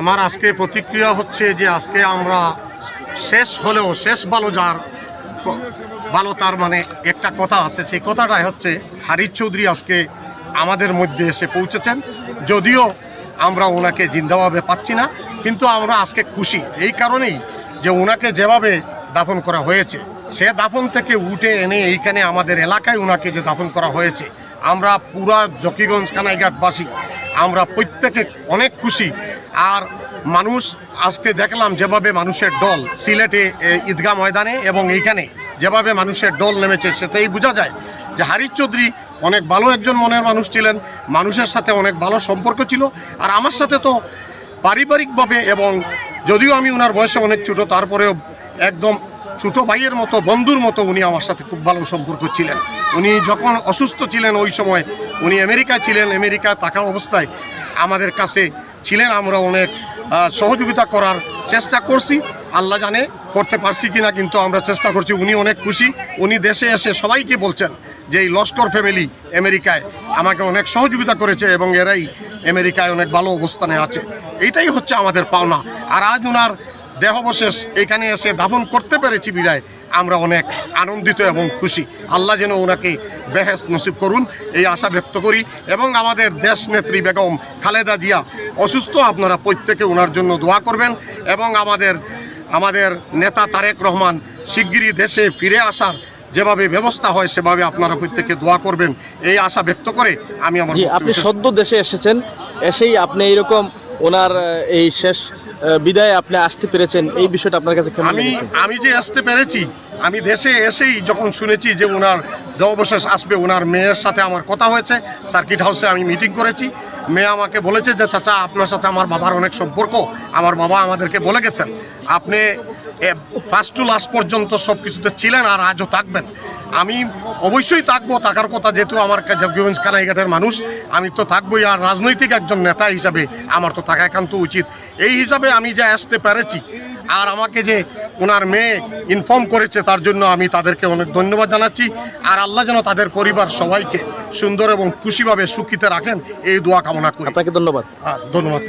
আমার আজকে প্রতিক্রিয়া হচ্ছে যে আজকে আমরা শেষ হলেও, শেষ ভালো যার ভালো তার মানে একটা কথা আছে, সেই কথাটাই হচ্ছে হারিজ চৌধুরী আজকে আমাদের মধ্যে এসে পৌঁছেছেন। যদিও আমরা ওনাকে জিন্দাভাবে পাচ্ছি না, কিন্তু আমরা আজকে খুশি। এই কারণেই যে ওনাকে যেভাবে দাফন করা হয়েছে, সে দাফন থেকে উঠে এনে এইখানে আমাদের এলাকায় ওনাকে যে দাফন করা হয়েছে আমরা পুরা জকিগঞ্জ কানাইঘাটবাসী, আমরা প্রত্যেকে অনেক খুশি। আর মানুষ আজকে দেখলাম যেভাবে মানুষের দল সিলেটে ঈদগাহ ময়দানে এবং এইখানে যেভাবে মানুষের দল নেমেছে, সেটাই বোঝা যায় যে হারিজ চৌধুরী অনেক ভালো একজন মনের মানুষ ছিলেন, মানুষের সাথে অনেক ভালো সম্পর্ক ছিল। আর আমার সাথে তো পারিবারিকভাবে এবং যদিও আমি ওনার বয়সে অনেক ছোট, তারপরেও একদম ছোট ভাইয়ের মতো, বন্ধুর মতো উনি আমার সাথে খুব ভালো সম্পর্ক ছিলেন। উনি যখন অসুস্থ ছিলেন ওই সময়, উনি আমেরিকায় ছিলেন আমেরিকায় থাকা অবস্থায় আমাদের কাছে ছিলেন। আমরা অনেক সহযোগিতা করার চেষ্টা করছি। আল্লাহ জানে করতে পারছি কিনা, কিন্তু আমরা চেষ্টা করছি। উনি অনেক খুশি। উনি দেশে এসে সবাইকে বলছেন যে এই লস্কর ফ্যামিলি আমেরিকায় আমাকে অনেক সহযোগিতা করেছে এবং এরাই আমেরিকায় অনেক ভালো অবস্থানে আছে। এইটাই হচ্ছে আমাদের পাওনা। আর আজ ওনার দেহবশেষ এখানে এসে দাফন করতে পেরেছি বিদায়। আমরা অনেক আনন্দিত এবং খুশি। আল্লাহ যেন ওনাকে বেহেস নসিব করুন এই আশা ব্যক্ত করি। এবং আমাদের দেশ নেত্রী বেগম খালেদা জিয়া অসুস্থ আপনারা প্রত্যেকে ওনার জন্য দোয়া করবেন। এবং আমাদের আমাদের নেতা তারেক রহমান শিগগিরই দেশে ফিরে আসার যেভাবে ব্যবস্থা হয় সেভাবে আপনারা প্রত্যেকে দোয়া করবেন। এই আশা ব্যক্ত করে আমি আমার আপনি সদ্য দেশে এসেছেন এসেই আপনি এইরকম ওনার এই শেষ বিদায়ে আপনি আসতে পেরেছেন এই বিষয়টা আপনার কাছে কেমন আমি আমি যে আসতে পেরেছি আমি দেশে এসেই যখন শুনেছি যে ওনার দেবশেষ আসবে ওনার মেয়ের সাথে আমার কথা হয়েছে সার্কিট হাউসে আমি মিটিং করেছি। মেয়ে আমাকে বলেছে যে চাচা আপনার সাথে আমার বাবার অনেক সম্পর্ক আমার বাবা আমাদেরকে বলে গেছেন। আপনি ফার্স্ট টু লাস্ট পর্যন্ত সব কিছুতে ছিলেন আর আজও থাকবেন। আমি অবশ্যই থাকব থাকার কথা যেহেতু আমার জগগঞ্জ কানাইঘাটের মানুষ আমি তো থাকবোই আর রাজনৈতিক একজন নেতা হিসাবে আমার তো থাকা একান্ত উচিত। এই হিসাবে আমি যে আসতে পেরেছি আর আমাকে যে ওনার মেয়ে ইনফর্ম করেছে তার জন্য আমি তাদেরকে অনেক ধন্যবাদ জানাচ্ছি। আর আল্লাহ যেন তাদের পরিবার সবাইকে সুন্দর এবং খুশিভাবে সুখিতে রাখেন এই দোয়া কামনা করি। আপনাকে ধন্যবাদ। আর ধন্যবাদ.